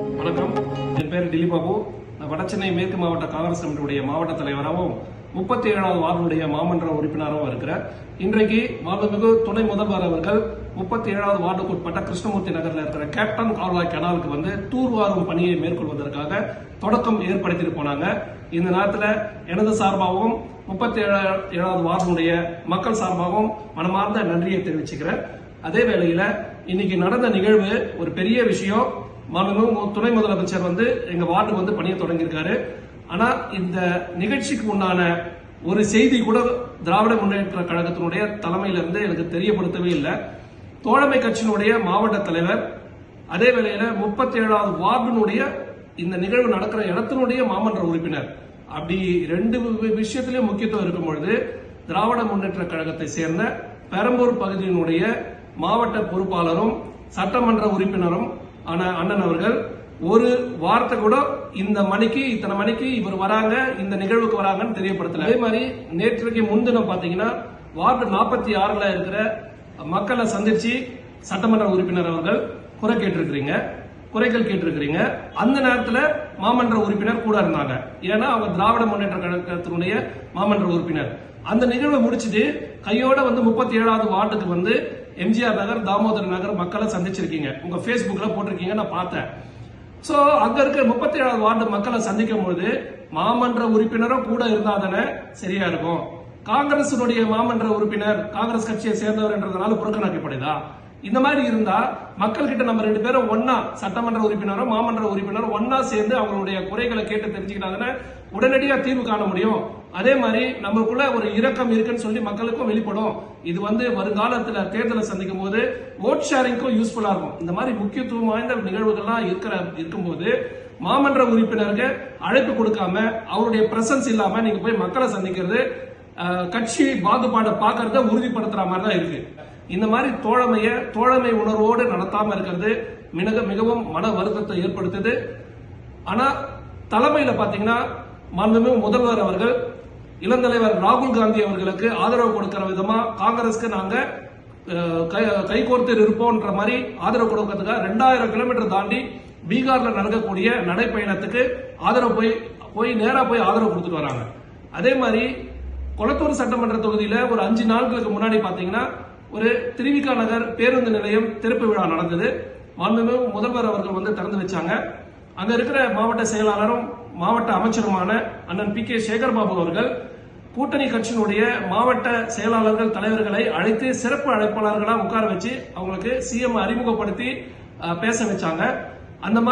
வணக்கம். என் பேர் திலீப் பாபு நான் வடசென்னை மேற்கு மாவட்ட காங்கிரஸ் கமிட்டியுடைய மாவட்ட தலைவராகவும் முப்பத்தி ஏழாவது வார்டுடைய மாமன்ற உறுப்பினராகவும் இருக்கிறேன். இன்றைக்கு மாண்புமிகு துணை முதல்வர் அவர்கள் முப்பத்தி ஏழாவது வார்டுக்கு உட்பட்ட கிருஷ்ணமூர்த்தி நகரில் இருக்கிற கேப்டன் கால்வாய் கெனாலுக்கு வந்து தூர்வாரும் பணியை மேற்கொள்வதற்காக தொடக்கம் ஏற்படுத்திட்டு போனாங்க. இந்த நேரத்தில் எனது சார்பாகவும் முப்பத்தி ஏழாவது வார்டுடைய மக்கள் சார்பாகவும் மனமார்ந்த நன்றியை தெரிவிச்சுக்கிறேன். அதே வேளையில இன்னைக்கு நடந்த நிகழ்வு ஒரு பெரிய விஷயம். மாண்புமிகு துணை முதலமைச்சர் வந்து எங்க வார்டுக்கு வந்து பணியை தொடங்கியிருக்காரு. ஆனா இந்த நிகழ்ச்சிக்கு உண்டான ஒரு செய்தி கூட திராவிட முன்னேற்ற கழகத்தினுடைய தலைமையிலிருந்து எனக்கு தெரியப்படுத்தவே இல்லை. தோழமை கட்சியினுடைய மாவட்ட தலைவர் அதே வேளையில முப்பத்தி ஏழாவது வார்டினுடைய இந்த நிகழ்வு நடக்கிற இடத்தினுடைய மாமன்ற உறுப்பினர். அப்படி ரெண்டு விஷயத்திலயும் முக்கியத்துவம் இருக்கும் பொழுது திராவிட முன்னேற்ற கழகத்தை சேர்ந்த பெரம்பூர் பகுதியினுடைய மாவட்ட பொறுப்பாளரும் சட்டமன்ற உறுப்பினரும் ஆனால் அண்ணன் அவர்கள் ஒரு வார்த்தை கூட இந்த மணிக்கு இத்தனை மணிக்கு இவர் வராங்க இந்த நிகழ்வுக்கு வராங்கன்னு தெரியப்படுத்தல. அதே மாதிரி நேற்றுக்கு முன்தினம் பாத்தீங்கன்னா வார்டு நாற்பத்தி ஆறுல இருக்கிற மக்களை சந்திச்சு சட்டமன்ற உறுப்பினர் அவர்கள் குறை கேட்டிருக்கிறீங்க. குறைகள் கேட்டிருக்கிறீங்க. அந்த நேரத்தில் மாமன்ற உறுப்பினர் கூட இருந்தாங்க. ஏன்னா அவங்க திராவிட முன்னேற்ற கழகத்தினுடைய மாமன்ற உறுப்பினர். அந்த நிகழ்வை முடிச்சுட்டு கையோட வந்து முப்பத்தி ஏழாவது வார்டுக்கு வந்து எம்ஜிஆர் நகர் தாமோதர் நகர் மக்களை சந்திச்சிருக்கீங்க. உங்க Facebookல போட்டிருக்கீங்க நான் பார்த்தேன். ஸோ அங்க இருக்கிற முப்பத்தி ஏழாவது வார்டு மக்களை சந்திக்கும் பொழுது மாமன்ற உறுப்பினரும் கூட இருந்தாதானே சரியா இருக்கும். காங்கிரசினுடைய மாமன்ற உறுப்பினர் காங்கிரஸ் கட்சியை சேர்ந்தவர் என்றதுனால புறக்கணிக்கப்படுதா? இந்த மாதிரி இருந்தா மக்கள் கிட்ட நம்ம ரெண்டு பேரும் ஒன்னா சட்டமன்ற உறுப்பினரும் மாமன்ற உறுப்பினரும் ஒன்னா சேர்ந்து அவங்களுடைய குறைகளை கேட்டு தெரிஞ்சுக்கிட்டாங்கன்னா உடனடியா தீர்வு காண முடியும். அதே மாதிரி நம்மளுக்குள்ள ஒரு இரக்கம் இருக்குன்னு சொல்லி மக்களுக்கும் வெளிப்படும். இது வந்து வருங்காலத்துல தேர்தலை சந்திக்கும் போது ஓட் ஷேரிங்க்கும் யூஸ்ஃபுல்லா இருக்கும். இந்த மாதிரி முக்கியத்துவம் வாய்ந்த நிகழ்வுகள்லாம் இருக்கிற இருக்கும்போது மாமன்ற உறுப்பினருக்கு அழைப்பு கொடுக்காம அவருடைய பிரசன்ஸ் இல்லாம நீங்க போய் மக்களை சந்திக்கிறது கட்சி பாகுபாடை பார்க்கறத உறுதிப்படுத்துற மாதிரி தான் இருக்கு. இந்த மாதிரி தோழமைய தோழமை உணர்வோடு நடத்தாம இருக்கிறது மிக மிகவும் மன வருத்தத்தை ஏற்படுத்துது. ஆனா தலைமையில பாத்தீங்கன்னா மாண்புமிகு முதல்வர் அவர்கள் இளந்தலைவர் ராகுல் காந்தி அவர்களுக்கு ஆதரவு கொடுக்கிற விதமா காங்கிரஸ்க்கு நாங்க கை- கைகோர்த்து இருப்போம்ன்ற மாதிரி ஆதரவு கொடுக்கறதுக்காக ரெண்டாயிரம் கிலோமீட்டர் தாண்டி பீகார்ல நடக்கக்கூடிய நடைப்பயணத்துக்கு ஆதரவு போய் போய் நேரா போய் ஆதரவு கொடுத்துட்டு வராங்க. அதே மாதிரி கொளத்தூர் சட்டமன்ற தொகுதியில ஒரு அஞ்சு நாட்களுக்கு முன்னாடி பாத்தீங்கன்னா ஒரு திருவிகா நகர் பேருந்து நிலையம் திறப்பு விழா நடந்தது. மாண்புமிகு முதல்வர் அவர்கள் வந்து திறந்து வச்சாங்க. அங்க இருக்கிற மாவட்ட செயலாளரும் மாவட்ட அமைச்சருமான அண்ணன் பி கே சேகர்பாபு அவர்கள் கூட்டணி கட்சியினுடைய மாவட்ட செயலாளர்கள் தலைவர்களை அழைத்து சிறப்பு அழைப்பாளர்களா உட்கார வச்சு அவங்களுக்கு சிஎம் அறிமுகப்படுத்தி பேச வச்சாங்க. அந்த மாதிரி